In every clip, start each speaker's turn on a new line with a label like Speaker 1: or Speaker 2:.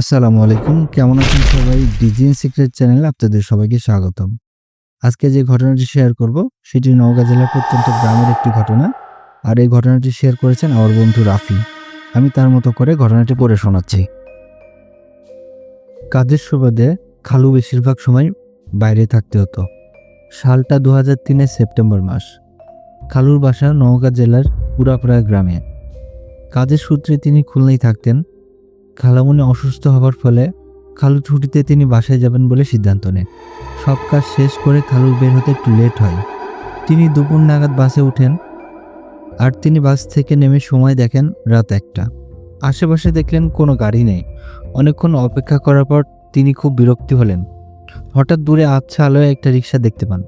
Speaker 1: আসসালামু আলাইকুম। কেমন আছেন সবাই? ডিজিএন সিক্রেট চ্যানেলে আপনাদের সবাইকে স্বাগতম। আজকে যে ঘটনাটি শেয়ার করব, সেটি নওগাঁ জেলার প্রত্যন্ত গ্রামের একটি ঘটনা। আর এই ঘটনাটি শেয়ার করেছেন আমার বন্ধু রাফি। আমি তার মতো করে ঘটনাটি পড়ে শোনাচ্ছি। কাজের সুবাদে খালু বেশিরভাগ সময় বাইরে থাকতে হতো। সালটা দু হাজার তিনের সেপ্টেম্বর মাস। খালুর বাসা নওগাঁ জেলার পুরাপাড়া গ্রামে। কাজের সূত্রে তিনি খুলনায় থাকতেন খালামুনি অসুস্থ হবার ফলে খালু ছুটিতে তিনি বাসায় যাবেন বলে সিদ্ধান্ত নেন। সব কাজ শেষ করে খালুর বের হতে একটু লেট হয়। তিনি দুপুর নাগাদ বাসে ওঠেন আর তিনি বাস থেকে নেমে সময় দেখেন রাত একটা। আশেপাশে দেখলেন কোনো গাড়ি নেই। অনেকক্ষণ অপেক্ষা করার পর তিনি খুব বিরক্তি হলেন। হঠাৎ দূরে আচ্ছা আলোয় একটা রিক্সা দেখতে পান।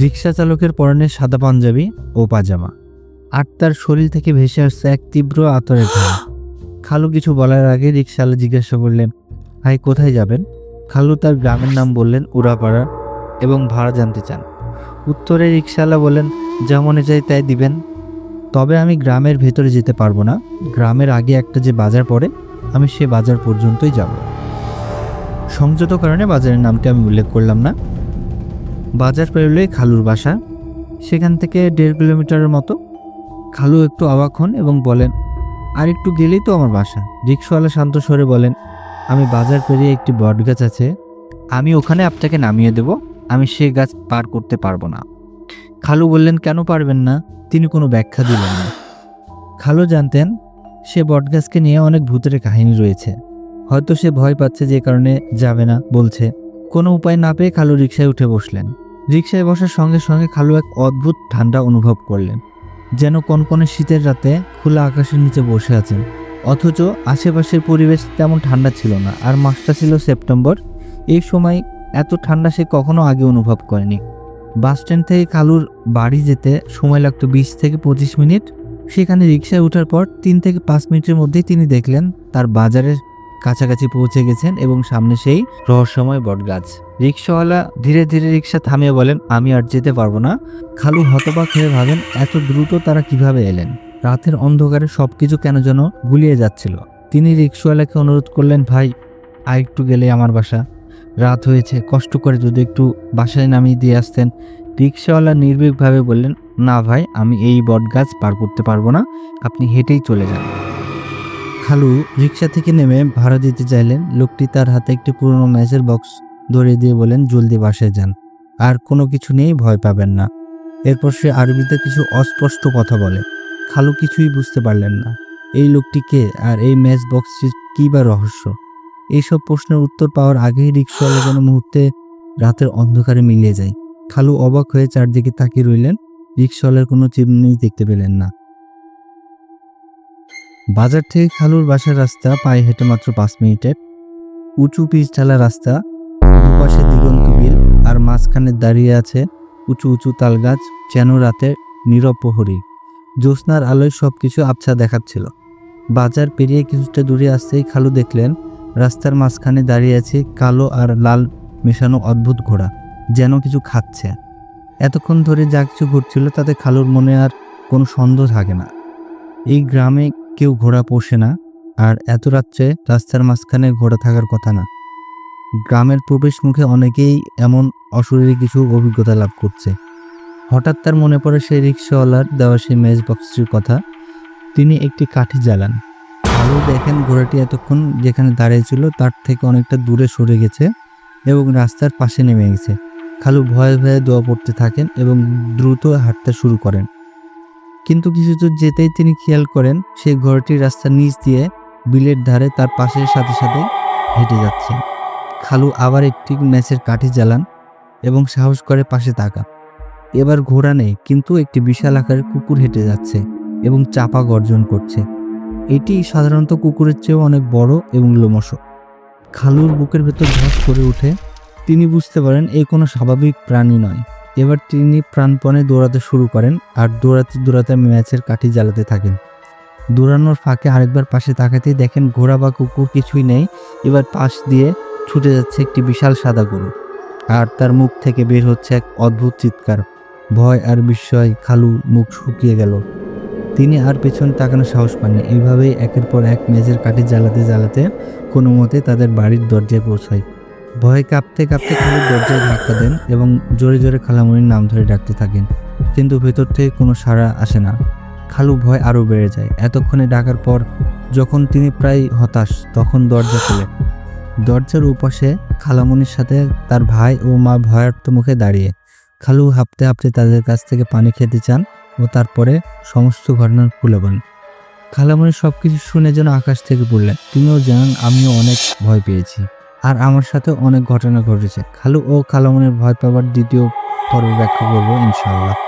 Speaker 1: রিক্সা চালকের পরনে সাদা পাঞ্জাবি ও পাজামা। আর তার শরীর থেকে ভেসে আসছে এক তীব্র আতরের ঘ্রাণ খালু কিছু বলার আগে রিক্সাওয়ালা জিজ্ঞাসা করলেন, ভাই, কোথায় যাবেন? খালু তার গ্রামের নাম বললেন উড়াপাড়া এবং ভাড়া জানতে চান। উত্তরে রিক্সাওয়ালা বলেন যা মনে চাই তাই দিবেন। তবে আমি গ্রামের ভেতরে যেতে পারব না। গ্রামের আগে একটা যে বাজার পড়ে, আমি সে বাজার পর্যন্তই যাব। সংযত কারণে বাজারের নামটি আমি উল্লেখ করলাম না। বাজার পেরোলেই খালুর বাসা। সেখান থেকে দেড় কিলোমিটারের মতো। খালু একটু অবাক হন এবং বলেন আর একটু গেলেই তো আমার বাসা। রিক্সাওয়ালা শান্ত স্বরে বলেন, আমি বাজার পেরিয়ে একটি বট গাছ আছে, আমি ওখানে আপনাকে নামিয়ে দেব, আমি সে গাছ পার করতে পারব না। খালু বললেন, কেন পারবেন না? তিনি কোনো ব্যাখ্যা দিলেন না। খালু জানতেন, সে বটগাছকে নিয়ে অনেক ভূতের কাহিনী রয়েছে। হয়তো সে ভয় পাচ্ছে যে কারণে যাবে না, বলছে। কোনো উপায় না পেয়ে খালু রিক্সায় উঠে বসলেন। রিক্সায় বসার সঙ্গে সঙ্গে খালু এক অদ্ভুত ঠান্ডা অনুভব করলেন। যেন কনকনে শীতের রাতে খোলা আকাশের নিচে বসে আছেন। অথচ আশেপাশের পরিবেশ তেমন ঠান্ডা ছিল না, আর মাসটা ছিল সেপ্টেম্বর। এই সময় এত ঠান্ডা সে কখনো আগে অনুভব করেনি। বাস স্ট্যান্ড থেকে কালুর বাড়ি যেতে সময় লাগতো বিশ থেকে পঁচিশ মিনিট। সেখানে রিক্সায় ওঠার পর তিন থেকে পাঁচ মিনিটের মধ্যেই তিনি দেখলেন তার বাজারের কাছাকাছি পৌঁছে গেছেন এবং সামনে সেই রহস্যময় বটগাছ। রিক্সাওয়ালা ধীরে ধীরে রিক্সা থামিয়ে বলেন, আমি আর যেতে পারব না। খালু হতবাক হয়ে ভাবেন, এত দ্রুত তারা কীভাবে এলেন? রাতের অন্ধকারে সবকিছু কেন যেন গুলিয়ে যাচ্ছিল? তিনি রিক্সাওয়ালাকে অনুরোধ করলেন, ভাই, আর একটু গেলে আমার বাসা। রাত হয়েছে, কষ্ট করে যদি একটু বাসায় নামিয়ে দিয়ে আসতেন। রিক্সাওয়ালা নির্ভীকভাবে বললেন, না ভাই, আমি এই বটগাছ পার করতে পারব না। আপনি হেঁটেই চলে যান। খালু রিক্সা থেকে নেমে ভাড়া দিতে চাইলেন, লোকটি তার হাতে একটি পুরনো ম্যাচের বক্স ধরিয়ে দিয়ে বলেন, জলদি বাসায় যান। আর কোনো কিছু নেই, ভয় পাবেন না। এরপর সে আরবিতে কিছু অস্পষ্ট কথা বলে। খালু কিছুই বুঝতে পারলেন না। এই লোকটি কে? আর এই ম্যাচ বক্সটির কী বা রহস্য? এইসব প্রশ্নের উত্তর পাওয়ার আগেই রিক্সাওয়ালা যেন মুহূর্তে রাতের অন্ধকারে মিলিয়ে যায়। খালু অবাক হয়ে চারদিকে তাকিয়ে রইলেন। রিক্সাওয়ালার কোনো চিমনি দেখতে পেলেন না। বাজার থেকে খালুর বাসার রাস্তা পায়ে হেঁটে মাত্র পাঁচ মিনিটের উঁচু পিচ ঢালা রাস্তা, দুপাশে দিগন্ত বিল আর মাঝখানে দাঁড়িয়ে আছে উঁচু উঁচু তালগাছ, যেন রাতে নীরব প্রহরী। জ্যোৎস্নার আলোয় সব কিছু আবছা দেখাচ্ছিল। বাজার পেরিয়ে কিছুটা দূরে আসতেই খালু দেখলেন, রাস্তার মাঝখানে দাঁড়িয়ে আছে কালো আর লাল মেশানো অদ্ভুত ঘোড়া, যেন কিছু খাচ্ছে। এতক্ষণ ধরে যা কিছু ঘটছিল তাতে খালুর মনে আর কোনো সন্দেহ থাকে না। এই গ্রামে কেউ ঘোড়া পোষে না, আর এত রাত্রে রাস্তার মাঝখানে ঘোড়া থাকার কথা না। গ্রামের প্রবেশ মুখে অনেকেই এমন অশরীরী কিছু অভিজ্ঞতা লাভ করছে। হঠাৎ তার মনে পড়ে সেই রিক্সাওয়ালার দেওয়া সেই মেজ বক্সটির কথা। তিনি একটি কাঠি জ্বালান। আলো দেখেন ঘোড়াটি এতক্ষণ যেখানে দাঁড়িয়েছিল তার থেকে অনেকটা দূরে সরে গেছে এবং রাস্তার পাশে নেমে গেছে। খালু ভয়ে ভয়ে দোয়া পড়তে থাকেন এবং দ্রুত হাঁটতে শুরু করেন। কিন্তু কিছু দূর যেতেই তিনি খেয়াল করেন, সেই ঘোড়াটি রাস্তার নিচ দিয়ে বিলের ধারে তার পাশের সাথে সাথে হেঁটে যাচ্ছে। খালু আবার একটি ম্যাচের কাঠি জ্বালান এবং সাহস করে পাশে তাকা এবার ঘোড়া নেই, কিন্তু একটি বিশাল আকারের কুকুর হেঁটে যাচ্ছে এবং চাপা গর্জন করছে। এটি সাধারণত কুকুরের চেয়েও অনেক বড় এবং লোমশ। খালুর বুকের ভেতর ধস করে উঠে তিনি বুঝতে পারেন এই কোনো স্বাভাবিক প্রাণী নয়। এবার তিনি প্রাণপণে দৌড়াতে শুরু করেন আর দৌড়াতে দৌড়াতে ম্যাচের কাঠি জ্বালাতে থাকেন। দৌড়ানোর ফাঁকে আরেকবার পাশে তাকাতেই দেখেন ঘোড়া বা কুকুর কিছুই নেই। এবার পাশ দিয়ে ছুটে যাচ্ছে একটি বিশাল সাদা গরু আর তার মুখ থেকে বের হচ্ছে এক অদ্ভুত চিৎকার। ভয় আর বিস্ময় খালু মুখ শুকিয়ে গেল। তিনি আর পেছন তাকানো সাহস পাননি। এইভাবেই একের পর এক মেজের কাঠি জ্বালাতে জ্বালাতে কোনো মতে তাদের বাড়ির দরজায় পৌঁছায়। ভয়ে কাঁপতে কাঁপতে খালু দরজায় ধাক্কা দেন এবং জোরে জোরে খালামণির নাম ধরে ডাকতে থাকেন। কিন্তু ভেতর থেকে কোনো সাড়া আসে না। খালু ভয় আরও বেড়ে যায়। এতক্ষণে ডাকার পর যখন তিনি প্রায় হতাশ, তখন দরজা খোলে। দরজার উপাশে খালামণির সাথে তার ভাই ও মা ভয়ার্থ মুখে দাঁড়িয়ে। খালু হাঁপতে হাঁপতে তাদের কাছ থেকে পানি খেতে চান ও তারপরে সমস্ত ঘটনা খুলে বলেন খালামণি সব কিছু শুনে যেন আকাশ থেকে পড়লেন। তিনিও জানান, আমিও অনেক ভয় পেয়েছি। আর আমার সাথে অনেক ঘটনা ঘটেছে। খালু ও কালামনের ভয় পাবার দ্বিতীয় পর্ব ব্যাখ্যা করব, ইনশাআল্লাহ।